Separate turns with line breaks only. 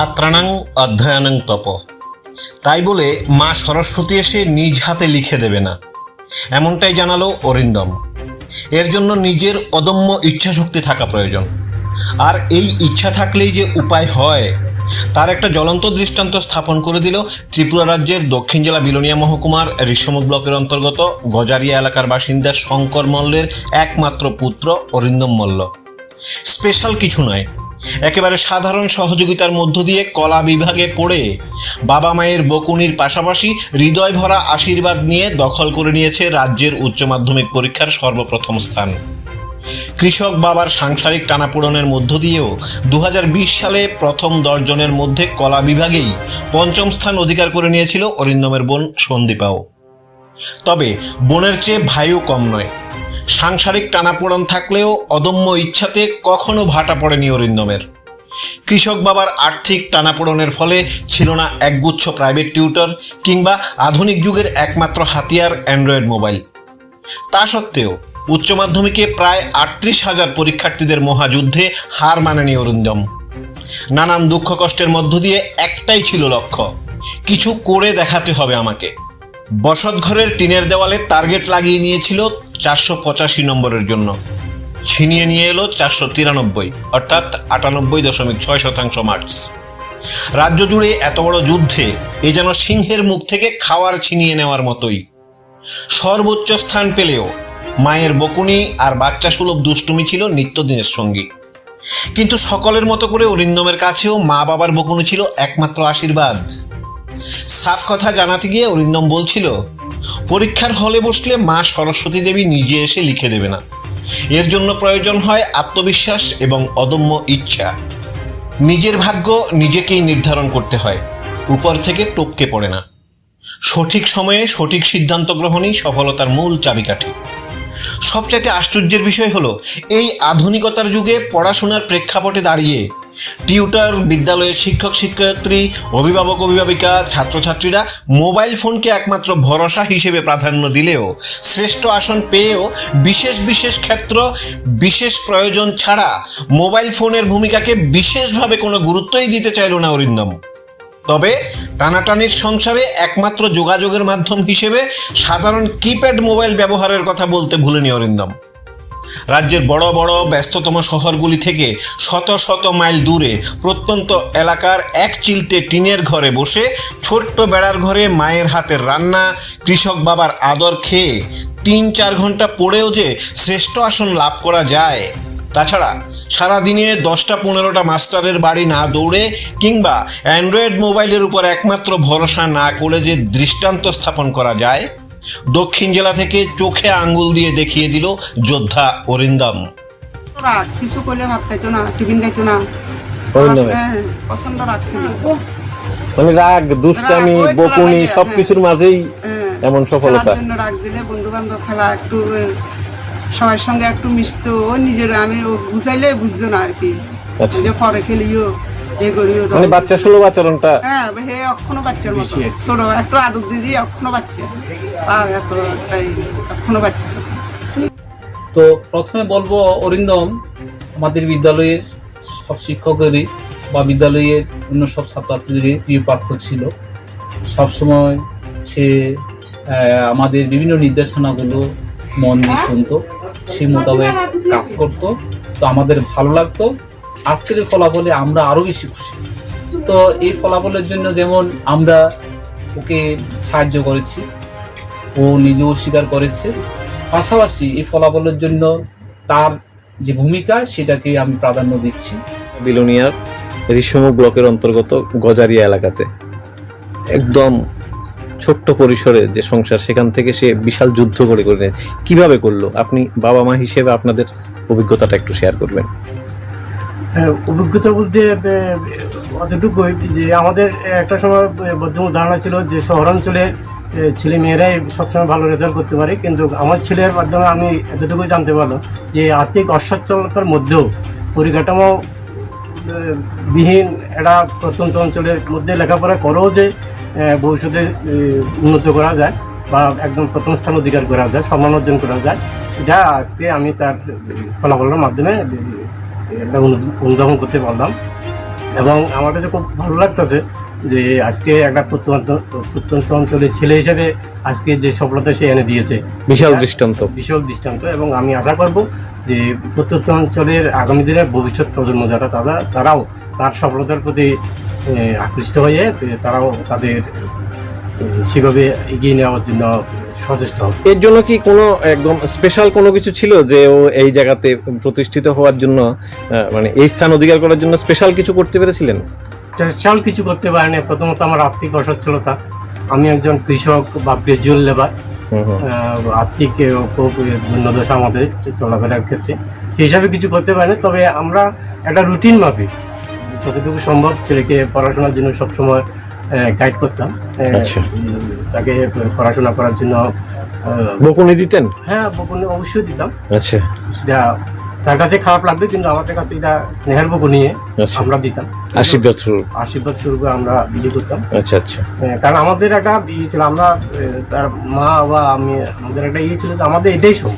ছাত্রানাং অধ্যয়নাং তপ। তাই বলে মা সরস্বতী এসে নিজ হাতে লিখে দেবে না। এমনটাই জানালো অরিন্দম। এর জন্য নিজের অদম্য ইচ্ছাশক্তি থাকা প্রয়োজন। আর এই ইচ্ছা থাকলেই যে উপায় হয়, তার একটা জ্বলন্ত দৃষ্টান্ত স্থাপন করে দিল ত্রিপুরা রাজ্যের দক্ষিণ জেলা বিলোনিয়া মহকুমার ঋষমুখ ব্লকের অন্তর্গত গজারিয়া এলাকার বাসিন্দা শঙ্কর মল্লের একমাত্র পুত্র অরিন্দম মল্ল। স্পেশাল কিছু নয় একেবারে সাধারণ সহযোগিতার মধ্য দিয়ে কলা বিভাগে পড়ে বাবা মায়ের বকুনির পাশাপাশি হৃদয় ভরা আশীর্বাদ নিয়ে দখল করে নিয়েছে রাজ্যের উচ্চ মাধ্যমিক পরীক্ষার সর্বপ্রথম স্থান। কৃষক বাবার সাংসারিক টানাপোড়নের মধ্য দিয়েও দু হাজার বিশ সালে প্রথম দশজনের মধ্যে কলা বিভাগেই পঞ্চম স্থান অধিকার করে নিয়েছিল অরিন্দমের বোন সন্দীপাও। তবে বোনের চেয়ে ভাইও কম নয়। সাংসারিক টানাপোড়ন থাকলেও অদম্য ইচ্ছাতে কখনো ভাটা পড়েনি অরিন্দমের। কৃষক বাবার আর্থিক টানাপোড়নের ফলে ছিল না একগুচ্ছ প্রাইভেট টিউটর কিংবা আধুনিক যুগের একমাত্র হাতিয়ার অ্যান্ড্রয়েড মোবাইল। তা সত্ত্বেও উচ্চ মাধ্যমিকে প্রায় আটত্রিশ হাজার পরীক্ষার্থীদের মহাযুদ্ধে হার মানেনি অরিন্দম। নানান দুঃখ কষ্টের মধ্য দিয়ে একটাই ছিল লক্ষ্য, কিছু করে দেখাতে হবে আমাকে। বসতঘরের টিনের দেওয়ালে টার্গেট লাগিয়ে নিয়েছিল চারশো পঁচাশি নম্বরের জন্য। ছিনিয়ে নিয়ে এলো চারশো তিরানব্বই, অর্থাৎ আটানব্বই দশমিক ছয় শতাংশ মার্কস। রাজ্য জুড়ে এত বড় যুদ্ধে এ যেন সিংহের মুখ থেকে খাওয়ার ছিনিয়ে নেওয়ার মতোই। সর্বোচ্চ স্থান পেলেও মায়ের বকুনি আর বাচ্চা সুলভ দুষ্টুমি ছিল নিত্যদিনের সঙ্গী। কিন্তু সকলের মতো করে অরিন্দমের কাছেও মা বাবার বকুনি ছিল একমাত্র আশীর্বাদ। সাফ কথা জানাতে গিয়ে অরিন্দম বলছিল পরীক্ষার হলে বসলে মা সরস্বতী দেবী নিজে এসে লিখে দেবে না। এর জন্য প্রয়োজন হয় আত্মবিশ্বাস এবং অদম্য ইচ্ছা। নিজের ভাগ্য নিজেকেই নির্ধারণ করতে হয়, উপর থেকে টপকে পড়ে না। সঠিক সময়ে সঠিক সিদ্ধান্ত গ্রহণই সফলতার মূল চাবিকাঠি। সবচাইতে আশ্চর্যের বিষয় হলো, এই আধুনিকতার যুগে পড়াশোনার প্রেক্ষাপটে দাঁড়িয়ে টিউটার, বিদ্যালয়ের শিক্ষক, শিক্ষয়িত্রী, অভিভাবক, অভিভাবিকা, ছাত্রছাত্রীরা মোবাইল ফোনকে একমাত্র ভরসা হিসেবে প্রাধান্য দিলেও, শ্রেষ্ঠ আসন পেয়েও বিশেষ বিশেষ ক্ষেত্র, বিশেষ প্রয়োজন ছাড়া মোবাইল ফোনের ভূমিকাকে বিশেষভাবে কোনো গুরুত্বই দিতে চাইল না অরিন্দম। তবে টানাটানির সংসারে একমাত্র যোগাযোগের মাধ্যম হিসেবে সাধারণ কিপ্যাড মোবাইল ব্যবহারের কথা বলতে ভুলেনি অরিন্দম। রাজ্যের বড় বড় ব্যস্ততম শহরগুলি থেকে শত শত মাইল দূরে প্রত্যন্ত এলাকার এক চিলতে টিনের ঘরে বসে ছোট্ট বেড়ার ঘরে মায়ের হাতের রান্না, কৃষক বাবার আদর খেয়ে তিন চার ঘণ্টা পড়েও যে শ্রেষ্ঠ আসন লাভ করা যায়। তাছাড়া সারাদিনে দশটা পনেরোটা মাস্টারের বাড়ি না দৌড়ে কিংবা অ্যান্ড্রয়েড মোবাইলের উপর একমাত্র ভরসা না করে যে দৃষ্টান্ত স্থাপন করা যায় দক্ষিণ জেলা থেকে চোখে আঙ্গুল দিয়ে দেখিয়ে দিল যোদ্ধা অরিন্দম।
রাগ কিছু করলে ভাত খাইতো না টিফিন খাইতো না।
অরিন্দমের?
হ্যাঁ, প্রচণ্ড
মানে রাগ দুষ্টামি বকুনি সবকিছুর মাঝেই
হ্যাঁ,
এমন সফলতা।
জন্য রাগ দিলে বন্ধু বান্ধব খেলা একটু সবার সঙ্গে একটু মিশতো। ও নিজের আমি ও বুঝাইলে বুঝতো না আর কি।
আচ্ছা।
পরে খেলিও।
মানে বাচ্চা সুলভ আচরণটা
হ্যাঁ হে এখনও বাচ্চার মতো। ছোট একটু আদর দিদি এখনও বাচ্চা। আর এত এই, এখনও বাচ্চা।
তো প্রথমে বলব অরিন্দম আমাদের বিদ্যালয়ের সব শিক্ষকেরই বা বিদ্যালয়ের অন্য সব ছাত্রছাত্রীদেরই প্রিয় পাঠ্য ছিল। সবসময় সে আমাদের বিভিন্ন নির্দেশনাগুলো মন দিয়ে শুনতো সেই মোতাবেক কাজ করতো। তো আমাদের ভালো লাগতো আজকের এই ফলাফলে আমরা আরও বেশি খুশি। তো এই ফলাফলের জন্য যেমন আমরা ওকে সাহায্য করেছি, ও নিজেও স্বীকার করেছে। পাশাপাশি এই ফলাফলের জন্য তার যে ভূমিকা, সেটাকে আমি প্রাধান্য দিচ্ছি।
বিলোনিয়ার ঋষমুখ ব্লকের অন্তর্গত গজারিয়া এলাকাতে। একদম ছোট্ট পরিসরে যে সংসার, সেখান থেকে সে বিশাল যুদ্ধ করে করে কীভাবে করল? আপনি বাবা মা হিসেবে আপনাদের অভিজ্ঞতাটা একটু শেয়ার করবেন।
অভিজ্ঞতা বলতে অতটুকুই যে আমাদের একটা সময় বদ্ধমূল ধারণা ছিল যে শহরাঞ্চলে ছেলে মেয়েরাই সবসময় ভালো রেজাল্ট করতে পারে। কিন্তু আমার ছেলের মাধ্যমে আমি এতটুকুই জানতে পারলাম যে আর্থিক অসচ্ছলতার মধ্যেও পরিকাঠামো বিহীন একটা প্রত্যন্ত অঞ্চলের মধ্যে লেখাপড়া করেও যে ভবিষ্যতে উন্নত করা যায় বা একদম প্রথম স্থান অধিকার করা যায়, সম্মান অর্জন করা যায়, যা আজকে আমি তার ফলাফলের মাধ্যমে অনু- অনুধাবন করতে পারলাম। এবং আমার কাছে খুব ভালো লাগতেছে যে আজকে একটা প্রত্যন্ত প্রত্যন্ত অঞ্চলের ছেলে হিসেবে আজকে যে সফলতা সে এনে দিয়েছে।
বিশাল দৃষ্টান্ত।
বিশাল দৃষ্টান্ত। এবং আমি আশা করব যে প্রত্যন্ত অঞ্চলের আগামী দিনের ভবিষ্যৎ প্রজন্ম যারা তারা তারাও তার সফলতার প্রতি আকৃষ্ট হয়ে তারাও তাদের সেভাবে এগিয়ে নেওয়ার জন্য সচেষ্ট হবে।
এর জন্য কি কোনো একদম স্পেশাল কোনো কিছু ছিল যে ও এই জায়গাতে প্রতিষ্ঠিত হওয়ার জন্য মানে এই স্থান অধিকার করার জন্য স্পেশাল কিছু করতে পেরেছিলেন?
স্পেশাল কিছু করতে পারেনি। প্রথমত আমার আর্থিক অসচ্ছলতা। আমি একজন কৃষক বা গ্রাজুয়াল লেবার। আর্থিক খুব দুর্নদশা আমাদের চলাফেরার ক্ষেত্রে। সেই হিসাবে কিছু করতে পারিনি। তবে আমরা একটা রুটিন মাফিক। যতটুকু সম্ভব ছেলেকে পড়াশোনার জন্য সবসময় গাইড করতাম।
আচ্ছা।
তাকে পড়াশোনা করার জন্য
বকুনি দিতেন?
হ্যাঁ বকুনি অবশ্যই দিতাম।
আচ্ছা।
তার কাছে খারাপ লাগবে কিন্তু আমাদের কাছে এটা স্নেহের বকু নিয়ে
আচ্ছা।
আমরা দিতাম।
আশীর্বাদ স্বরূপ।
আশীর্বাদ স্বরূপে আমরা বিয়ে করতাম।
আচ্ছা আচ্ছা।
হ্যাঁ, কারণ আমাদের একটা ইয়ে ছিল আমরা তার মা বা আমি আমাদের একটা ইয়ে ছিল আমাদের এটাই সব